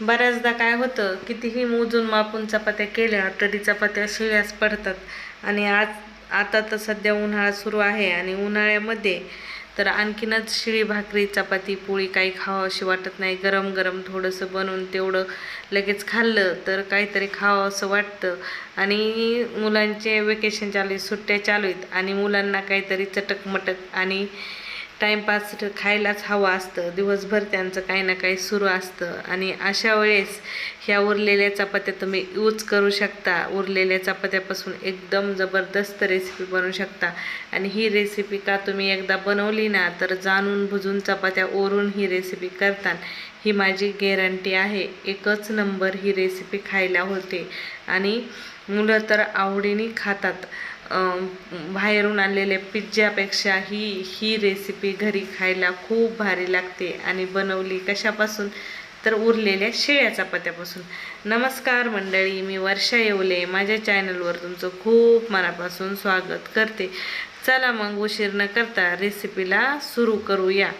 बऱ्याचदा काय होतं कितीही मोजून मापून चपात्या केल्या तरी चपात्या शिळ्याच पडतात. आणि आज आता तर सध्या उन्हाळा सुरू आहे आणि उन्हाळ्यामध्ये तर आणखीनच शिळी भाकरी चपाती पोळी काही खावं अशी वाटत नाही. गरम गरम थोडंसं बनवून तेवढं लगेच खाल्लं तर काहीतरी खावं असं वाटतं. आणि मुलांचे वेकेशन चालू आहेत सुट्ट्या चालू आहेत आणि मुलांना काहीतरी चटकमटक आणि टाईमपास खायलाच हवं असतं. दिवसभर त्यांचं काही ना काही सुरू असतं. आणि अशा वेळेस ह्या उरलेल्या चपात्या तुम्ही यूज करू शकता. उरलेल्या चपात्यापासून एकदम जबरदस्त रेसिपी बनवू शकता. आणि ही रेसिपी का तुम्ही एकदा बनवली ना तर जाणून बुजून चपात्या ओरून ही रेसिपी करता ही माझी गॅरंटी आहे. एकच नंबर ही रेसिपी खायला होते. आणि मुलं तर आवडीने खातात. बाहेरून आणलेल्या पिझ्झापेक्षा ही ही रेसिपी घरी खायला खूप भारी लागते आणि बनवली कशापासून? तर उरलेल्या शेळ्या चपात्यापासून. नमस्कार मंडळी मी वर्षा येवले. माझ्या चॅनलवर तुमचं खूप मनापासून स्वागत करते. चला मग उशीर न करता रेसिपीला सुरू करूया.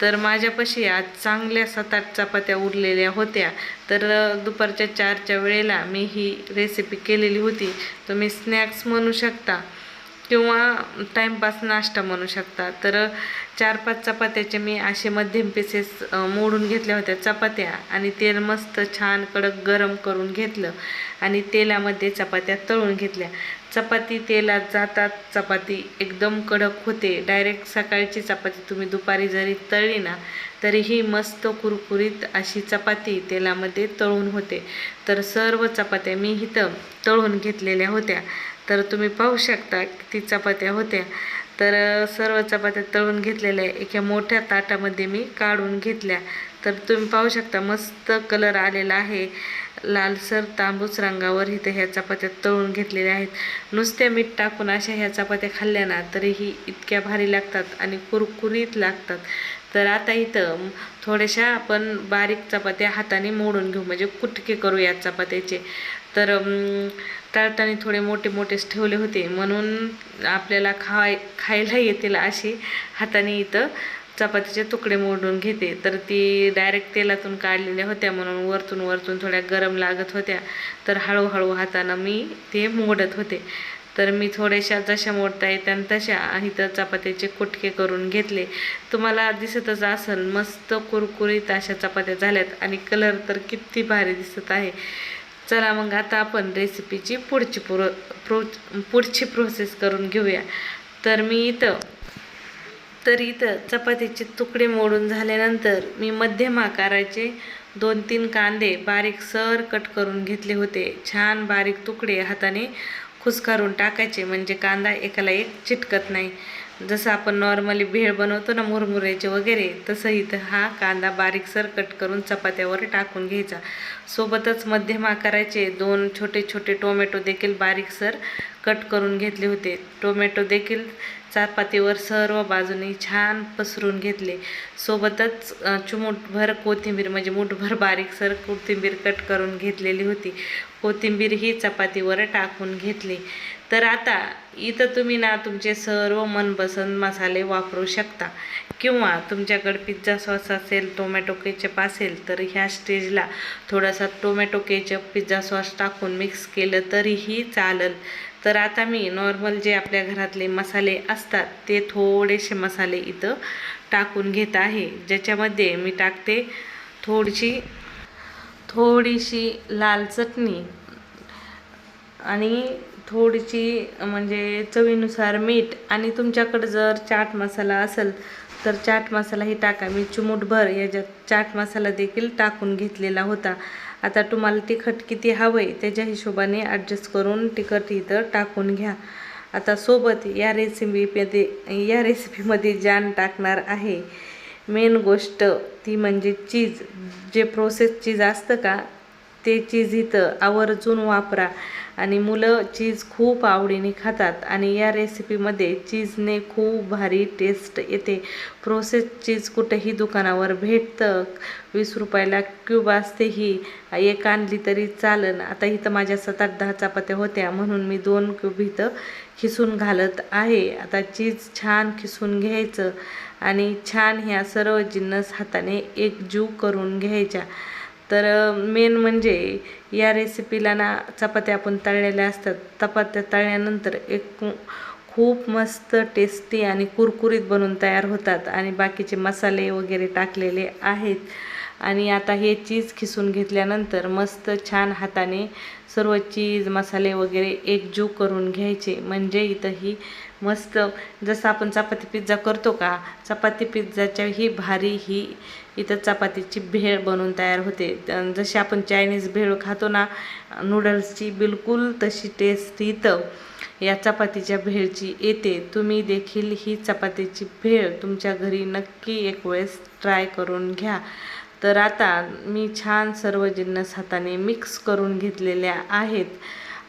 तर माझ्यापाशी आज चांगल्या सात आठ चपात्या उरलेल्या होत्या. तर दुपारच्या चारच्या वेळेला मी ही रेसिपी केलेली होती. तुम्ही स्नॅक्स म्हणू शकता. किंवा टाईमपास नाश्ता म्हणू शकता. तर चार पाच चपात्याचे मी असे मध्यम पीसेस मोडून घेतल्या होत्या. चपात्या आणि तेल मस्त छान कडक गरम करून घेतलं आणि तेलामध्ये चपात्या तळून घेतल्या. चपाती तेलात जातात. चपाती एकदम कडक होते. डायरेक्ट सकाळची चपाती तुम्ही दुपारी जरी तळली ना तरीही मस्त कुरकुरीत अशी चपाती तेलामध्ये तळून होते. तर सर्व चपात्या मी इथं तळून घेतलेल्या होत्या. तर तुम्ही पाहू शकता किती चपात्या होत्या. तर सर्व चपात्या तळून घेतलेल्या एका मोठ्या ताटामध्ये मी काढून घेतल्या. तर तुम्ही पाहू शकता मस्त कलर आलेला आहे. लालसर तांबूस रंगावर इथं ह्या चपात्या तळून घेतलेल्या आहेत. नुसत्या मीठ टाकून अशा ह्या चपात्या खाल्ल्या ना तरीही इतक्या भारी लागतात आणि कुरकुरीत लागतात. तर आता इथं थोड्याशा आपण बारीक चपात्या हाताने मोडून घेऊ. म्हणजे कुटके करू या चपात्याचे. तर अम, तळताना थोडे मोठे मोठेच ठेवले होते. म्हणून आपल्याला खाय खायला येतील अशी हाताने इथं चपातीचे तुकडे मोडून घेते. तर ती डायरेक्ट तेलातून काढलेल्या होत्या. म्हणून वरतून वरतून थोड्या गरम लागत होत्या. तर हळूहळू हातानं मी ते मोडत होते. तर मी थोड्याशा जशा मोडता येत्या तशा इथं चपात्याचे कुटके करून घेतले. तुम्हाला दिसतच असेल मस्त कुरकुरीत अशा चपात्या झाल्यात. आणि कलर तर किती भारी दिसत आहे. चला मग आता आपण रेसिपीची पुढची प्रो प्रो पुढची प्रोसेस करून घेऊया. तर मी इथं तर इथं चपातीचे तुकडे मोडून झाल्यानंतर मी मध्यम आकाराचे दोन तीन कांदे बारीक सर कट करून घेतले होते. छान बारीक तुकडे हाताने खुसकारून टाकायचे म्हणजे कांदा एकाला एक चिटकत नाही. जसं आपण नॉर्मली भेळ बनवतो ना मुरमुऱ्याचे वगैरे तसं इथं हा कांदा बारीकसर कट करून चपात्यावर टाकून घ्यायचा. सोबतच मध्यम आकाराचे दोन छोटे छोटे टोमॅटो देखील बारीकसर कट करून घेतले होते. टोमॅटो देखील चपातीवर सर्व बाजूनी छान पसरून घेतले. सोबतच चुमूटभर कोथिंबीर म्हणजे मुठभर बारीकसर कोथिंबीर कट करून घेतलेली होती. कोथिंबीर ही चपातीवर टाकून घेतली. तर आता इथं तुम्ही ना तुमचे सर्व मनपसंत मसाले वापरू शकता. किंवा तुमच्याकडे पिझ्झा सॉस असेल टोमॅटो केचप असेल तर ह्या स्टेजला थोडासा टोमॅटो केचप पिझ्झा सॉस टाकून मिक्स केलं तरीही चालेल. तर आता मी नॉर्मल जे आपल्या घरातले मसाले असतात ते थोडेसे मसाले इथं टाकून घेत आहे. ज्याच्यामध्ये मी टाकते थोडीशी थोडीशी लाल चटणी आणि थोडीशी म्हणजे चवीनुसार मीठ आणि तुमच्याकडं जर चाट मसाला असेल तर चाट मसालाही टाका. मी चिमूटभर याच्यात चाट मसाला देखील टाकून घेतलेला होता. आता तुम्हाला तिखट किती हवं आहे त्याच्या हिशोबाने ॲडजस्ट करून तिखट इथं टाकून घ्या. आता सोबत या रेसिपीमध्ये या रेसिपीमध्ये जान टाकणार आहे. मेन गोष्ट ती म्हणजे चीज जे प्रोसेस चीज असतं का ते चीज इथं आवर्जून वापरा. आणि मुलं चीज खूप आवडीने खातात आणि या रेसिपीमध्ये चीजने खूप भारी टेस्ट येते. प्रोसेस चीज कुठेही दुकानावर भेटतं. वीस रुपयाला क्यूब असते ही एक आणली तरी चालन. आता इथं माझ्या सात आठ दहा चपात्या होत्या. म्हणून मी दोन क्यूब इथं खिसून घालत आहे. आता चीज छान खिसून घ्यायचं. आणि छान ह्या सर्व जिन्नस हाताने एकजीव करून घ्यायच्या तर मेन म्हणजे या रेसिपीला ना चपात्या आपण तळलेल्या असतात. चपात्या तळल्यानंतर एक खूप मस्त टेस्टी आणि कुरकुरीत बनून तयार होतात. आणि बाकीचे मसाले वगैरे टाकलेले आहेत. आणि आता हे चीज खिसून घेतल्यानंतर मस्त छान हाताने सर्व चीज मसाले वगैरे एकजीव करून घ्यायचे. म्हणजे इथं ही मस्त जसं आपण चपाती पिझ्झा करतो का चपाती पिझ्झाच्या ही भारी ही इथं चपातीची भेळ बनवून तयार होते. जशी आपण चायनीज भेळ खातो ना नूडल्सची बिलकुल तशी टेस्ट इथं या चपातीच्या भेळची येते. तुम्ही देखील ही चपातीची भेळ तुमच्या घरी नक्की एक वेळेस ट्राय करून घ्या. तर आता मी छान सर्व जिन्नस हाताने मिक्स करून घेतलेल्या आहेत.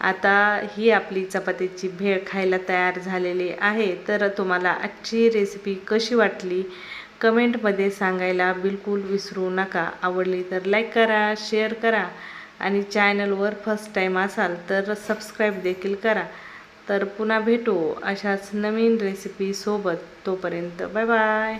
आता ही आपली चपातीची भेळ खायला तयार झालेली आहे. तर तुम्हाला आजची रेसिपी कशी वाटली? कमेंटमध्ये सांगायला बिलकुल विसरू नका. आवडली तर लाईक करा शेअर करा आणि चॅनलवर फर्स्ट टाईम असाल तर सबस्क्राईब देखील करा. तर पुन्हा भेटू अशाच नवीन रेसिपीसोबत तोपर्यंत बाय बाय